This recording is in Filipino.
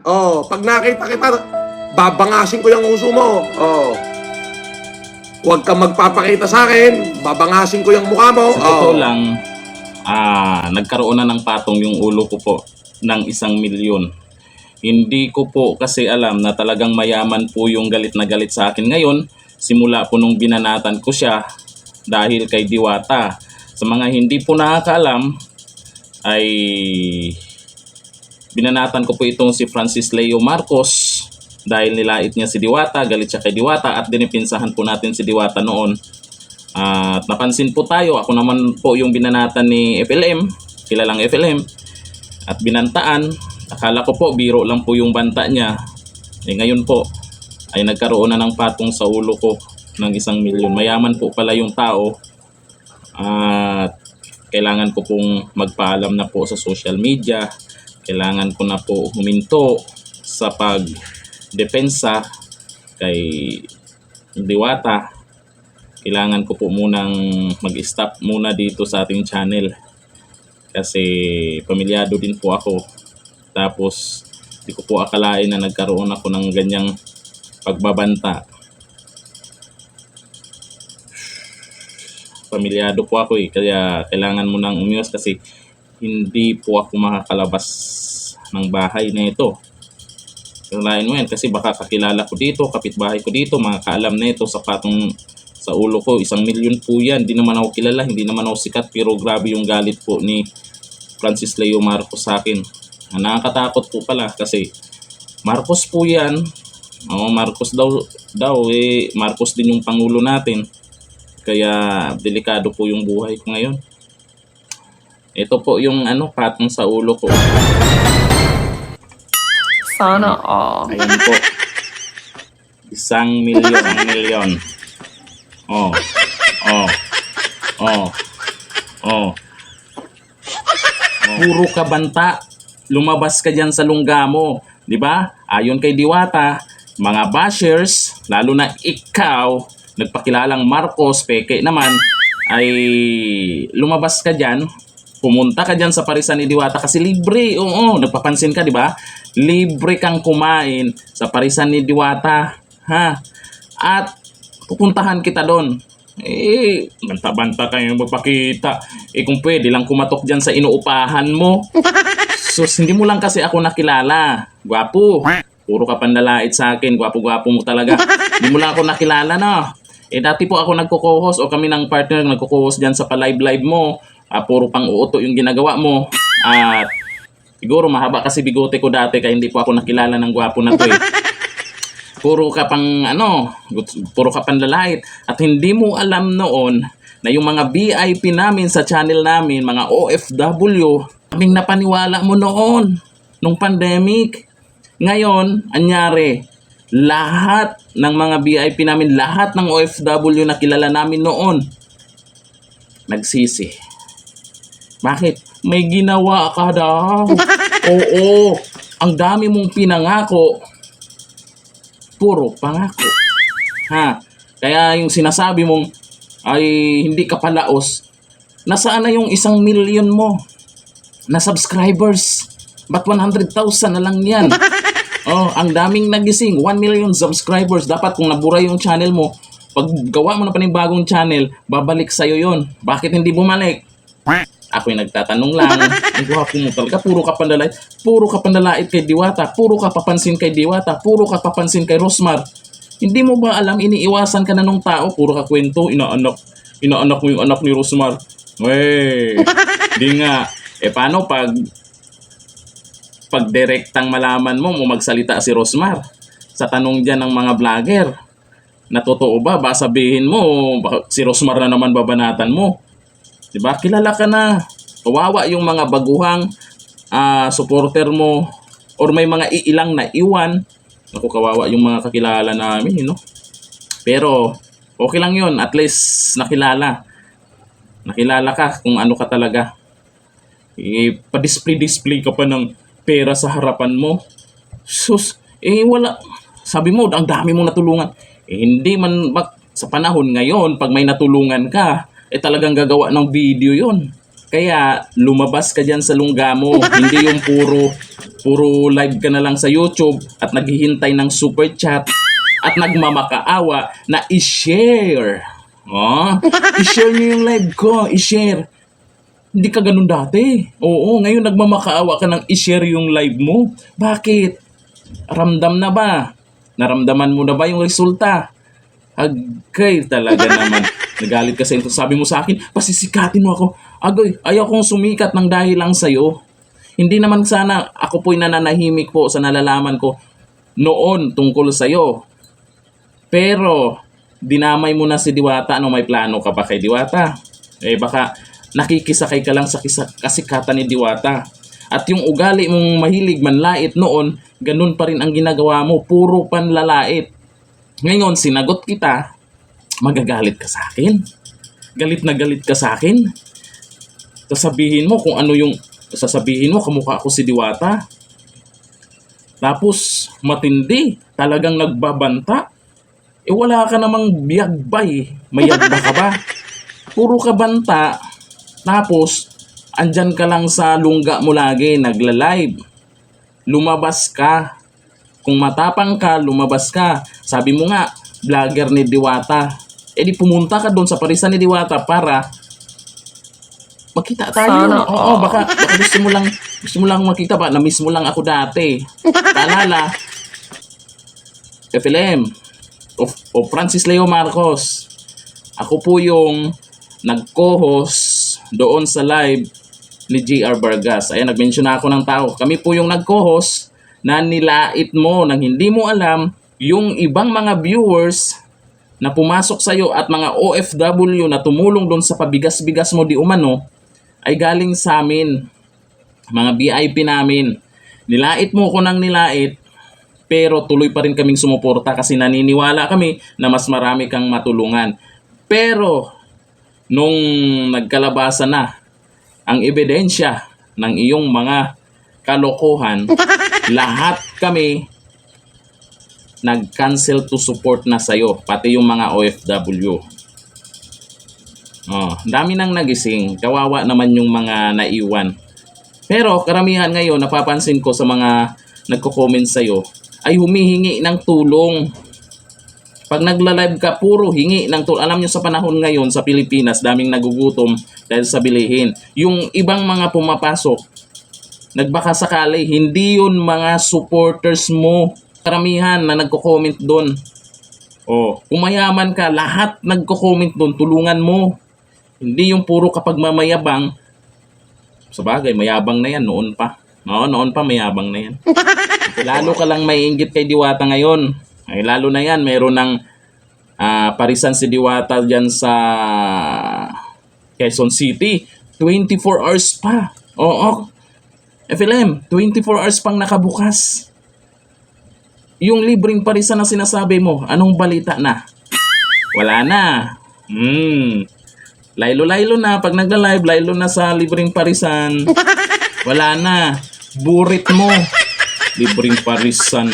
Oh, pag nakita kita, babangasin ko yung uso mo. Oh. Huwag kang magpapakita sa akin, babangasin ko yung mukha mo. Sa totoo Oh. lang, ah, nagkaroon na ng patong yung ulo ko po ng isang milyon. Hindi ko po kasi alam na talagang mayaman po yung galit na galit sa akin ngayon. Simula po nung binanatan ko siya dahil kay Diwata. Sa mga hindi po nakakaalam, ay binanatan ko po itong si Francis Leo Marcos dahil nilait niya si Diwata, galit siya kay Diwata at dinipinsahan po natin si Diwata noon. At napansin po tayo, ako naman po yung binanatan ni FLM, kilalang FLM, at binantaan. Akala ko po, biro lang po yung banta niya. Eh ngayon po, ay nagkaroon na ng patong sa ulo ko ng isang milyon. Mayaman po pala yung tao. At kailangan ko pong magpaalam na po sa social media. Kailangan ko na po huminto sa pagdepensa kay Diwata. Kailangan ko po munang mag-stop muna dito sa ating channel. Kasi pamilyado din po ako. Tapos di ko po akalain na nagkaroon ako ng ganyang pagbabanta. Pamilyado po ako eh. Kaya kailangan mo nang umiwas kasi hindi po ako makakalabas ng bahay na ito Kailangan mo yan kasi baka kakilala ko dito, kapitbahay ko dito, mga kaalam na ito sa patong sa ulo ko. Isang milyon po yan. Hindi naman ako kilala, hindi naman ako sikat pero grabe yung galit po ni Francis Leo Marcos sa akin. Nakakatakot po pala kasi Marcos po yan. Oo, Marcos daw, daw eh, Marcos din yung pangulo natin. Kaya delikado po yung buhay ko ngayon. Ito po yung ano, patong sa ulo ko. Sana all. Ayan po. Isang milyon, milyon. Oh. Oh. Oh. Oh. Puro ka banta. Lumabas ka dyan sa lungga mo. Di ba? Ayon kay Diwata, mga bashers, lalo na ikaw, nagpakilalang Marcos, peke naman, ay lumabas ka dyan, pumunta ka dyan sa parisan ni Diwata kasi libre. Oo, nagpapansin ka, di ba? Libre kang kumain sa parisan ni Diwata. Ha? At pupuntahan kita doon. Eh, banta-banta kayo magpakita. Eh, kung pwede lang kumatok dyan sa inuupahan mo. Sus, hindi mo lang kasi ako nakilala. Gwapo. Puro ka pandalait sa akin. Gwapo-gwapo mo talaga. Hindi mo lang ako nakilala, no? Eh, dati po ako nagko-co-host o kami ng partner nagko-co-host dyan sa pa-live-live mo. Ah, puro pang uuto yung ginagawa mo. At siguro mahaba kasi bigote ko dati kaya hindi po ako nakilala ng gwapo na to eh. Puro ka pang ano, puro ka pang lalait. At hindi mo alam noon na yung mga VIP namin sa channel namin, mga OFW, kaming napaniwala mo noon, nung pandemic. Ngayon, anyari, lahat ng mga VIP namin, lahat ng OFW na kilala namin noon, nagsisi. Bakit? May ginawa ka daw. Oo, ang dami mong pinangako, puro pangako. Ha? Kaya yung sinasabi mong ay hindi ka palaos, nasaan na yung isang million mo na subscribers? Ba't 100,000 na lang yan? Oh, ang daming nagising. 1 million subscribers. Dapat kung nabura yung channel mo, pag gawa mo na panibagong channel, babalik sa'yo yon. Bakit hindi bumalik? Ako'y nagtatanong lang. Ang gwapo mo talaga. Puro ka pandalait. Puro ka pandalait kay Diwata. Puro ka papansin kay Diwata. Puro ka papansin kay Rosmar. Hindi mo ba alam, iniiwasan ka na nung tao. Puro ka kwento. Inaanak. Inaanak mo yung anak ni Rosmar. Wey. Di nga. Eh paano pag pag direktang malaman mo mo magsalita si Rosmar sa tanong diyan ng mga vlogger na totoo ba ba sabihin mo si Rosmar na naman babanatan mo 'di ba kilala ka na kawawa yung mga baguhang ah, supporter mo or may mga iilang na iwan ako kawawa yung mga kakilala namin you know? pero okay lang yun at least nakilala nakilala ka kung ano ka talaga eh, pa-display-display ka pa ng pera sa harapan mo. Sus, eh wala. Sabi mo, ang dami mong natulungan. Eh, hindi man, bak, sa panahon ngayon, pag may natulungan ka, eh talagang gagawa ng video yon Kaya lumabas ka dyan sa lungga mo. Hindi yung puro puro live ka na lang sa YouTube at naghihintay ng super chat at nagmamakaawa na i-share. Oh, i-share niyo yung live ko, i-share. Hindi ka ganun dati. Oo, ngayon nagmamakaawa ka ng i-share yung live mo. Bakit? Ramdam na ba? Naramdaman mo na ba yung resulta? Agay talaga naman. Nagalit ka sa ito. Sabi mo sa akin, pasisikatin mo ako. Agoy, ayaw kong sumikat ng dahil lang sa'yo. Hindi naman sana ako po'y nananahimik po sa nalalaman ko noon tungkol sa'yo. Pero, dinamay mo na si Diwata. Ano may plano ka pa kay Diwata? Eh baka nakikisakay ka lang sa kasikatan ni Diwata. At yung ugali mong mahilig manlait noon, ganun pa rin ang ginagawa mo. Puro panlalait. Ngayon, sinagot kita, magagalit ka sa akin. Galit na galit ka sa akin. Sasabihin mo kung ano yung sasabihin mo, kamukha ko si Diwata. Tapos, matindi, talagang nagbabanta. Eh wala ka namang biyagbay. Mayagba ka ba? Puro ka banta. Tapos, andyan ka lang sa lungga mo lagi, nagla-live. Lumabas ka. Kung matapang ka, lumabas ka. Sabi mo nga, vlogger ni Diwata. Eh di pumunta ka doon sa parisan ni Diwata para makita tayo. Sana Oo, all. baka, baka gusto mo lang gusto mo lang makita ba? Na-miss mo lang ako dati. Paalala, FLM o, o Francis Leo Marcos. Ako po yung nag-co-host doon sa live ni JR Vargas. Ayan, nag-mention na ako ng tao. Kami po yung nag-co-host na nilait mo nang hindi mo alam yung ibang mga viewers na pumasok sa'yo at mga OFW na tumulong doon sa pabigas-bigas mo di umano ay galing sa amin. Mga VIP namin. Nilait mo ko ng nilait pero tuloy pa rin kaming sumuporta kasi naniniwala kami na mas marami kang matulungan. Pero nung nagkalabasa na ang ebidensya ng iyong mga kalokohan, lahat kami nag-cancel to support na sa'yo, pati yung mga OFW. Oh, dami nang nagising. Kawawa naman yung mga naiwan. Pero karamihan ngayon, napapansin ko sa mga nagko-comment sa'yo, ay humihingi ng tulong. Pag nagla-live ka, puro hingi ng tulong. Alam nyo sa panahon ngayon sa Pilipinas, daming nagugutom dahil sa bilihin. Yung ibang mga pumapasok, nagbaka sakali, hindi yun mga supporters mo. Karamihan na nagko-comment doon. Oh, kung mayaman ka, lahat nagko-comment doon, tulungan mo. Hindi yung puro kapag mamayabang. Sa bagay, mayabang na yan noon pa. Oo, noon pa mayabang na yan. lalo ka lang may inggit kay Diwata ngayon. Ay, lalo na yan, meron ng ah, parisan si Diwata dyan sa Quezon City. 24 hours pa. Oo. FLM, 24 hours pang nakabukas. Yung libreng parisan na sinasabi mo, anong balita na? Wala na. Hmm. Laylo-laylo na. Pag nagla-live, laylo na sa libreng parisan. Wala na. Burit mo. Libreng parisan.